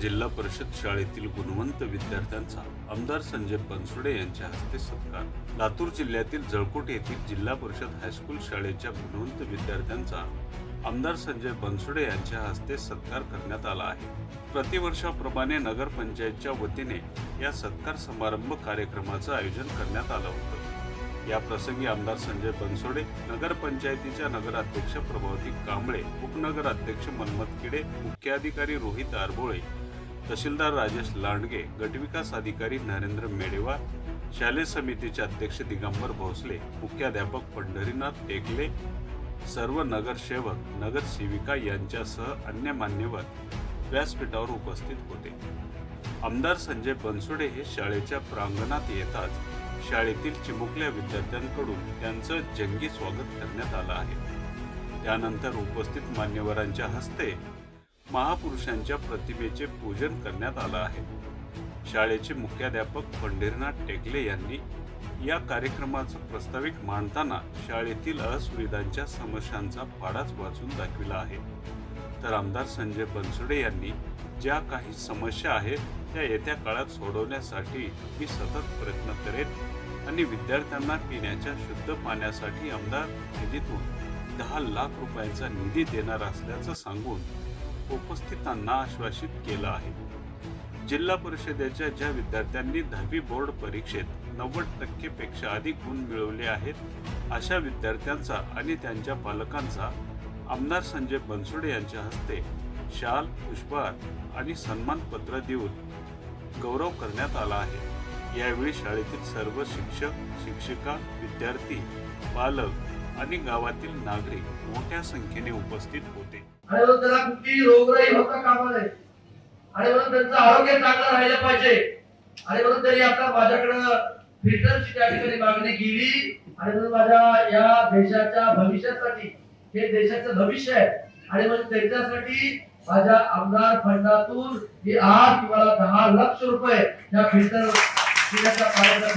जिल्हा परिषद शाळेतील गुणवंत विद्यार्थ्यांचा आमदार संजय बनसोडे यांच्या हस्ते सत्कार. लातूर जिल्ह्यातील जळकोट येथील जिल्हा परिषद हायस्कूल शाळेच्या गुणवंत विद्यार्थ्यांचा आमदार संजय बनसोडे यांच्या हस्ते सत्कार करण्यात आला आहे. प्रतिवर्षाप्रमाणे नगरपंचायतच्या वतीने या सत्कार समारंभ कार्यक्रमाचं आयोजन करण्यात आलं होतं. या प्रसंगी आमदार संजय बनसोडे नगरपंचायतीच्या नगराध्यक्ष प्रभावती कांबळे उपनगराध्यक्ष मन्मथ किडे मुख्याधिकारी रोहित आरबोळे तहसीलदार राजेश लांडगे गटविकास अधिकारी नरेंद्र मेडेवार शालेय समितीचे अध्यक्ष दिगंबर भोसले मुख्याध्यापक पंढरीनाथ टेकले सर्व नगरसेवक नगरसेविका यांच्यासह अन्य मान्यवर व्यासपीठावर उपस्थित होते. आमदार संजय बनसोडे हे शाळेच्या प्रांगणात येताच शाळेतील चिमुकल्या विद्यार्थ्यांकडून त्यांचं जंगी स्वागत करण्यात आलं आहे. त्यानंतर उपस्थित मान्यवरांच्या हस्ते महापुरुषांच्या प्रतिमेचे पूजन करण्यात आलं आहे. शाळेचे मुख्याध्यापक पंढरीनाथ टेकले यांनी या कार्यक्रमाचं प्रस्ताविक मांडताना शाळेतील असुविधांच्या समस्यांचा पाडाच वाचून दाखविला आहे. तर आमदार संजय बनसुडे यांनी ज्या काही समस्या आहेत त्या येत्या काळात सोडवण्यासाठी मी सतत प्रयत्न करेन आणि विद्यार्थ्यांना पिण्याच्या शुद्ध पाण्यासाठी आमदार निधीतून दहा लाख रुपयांचा निधी देणार असल्याचं सांगून उपस्थितांना आश्वासित केलं आहे. जिल्हा परिषदेच्या ज्या विद्यार्थ्यांनी दहावी बोर्ड परीक्षेत नव्वद टक्केपेक्षा अधिक गुण मिळवले आहेत अशा विद्यार्थ्यांचा आणि त्यांच्या पालकांचा आमदार संजय बनसोडे यांच्या हस्ते शाल पुष्पहार आणि सन्मानपत्र देऊन गौरव करण्यात आला आहे. यावेळी शाळेतील सर्व शिक्षक शिक्षिका विद्यार्थी पालक आणि गावातील नागरिक मोठ्या संख्येने उपस्थित होते. आणि म्हणून त्याला कुठलीही रोगराई होता कामा नये. आणि म्हणून त्यांचं आरोग्य चांगलं राहिलं पाहिजे. आणि म्हणून त्यांनी आता माझ्याकडं फिल्टरची त्या ठिकाणी मागणी केली. आणि म्हणून माझ्या या देशाच्या भविष्यासाठी हे देशाचं भविष्य आहे. आणि म्हणून त्याच्यासाठी माझ्या आमदार फंडातून ही आज तुम्हाला दहा लक्ष रुपये या फिल्टर पिण्याच्या पाण्याच्या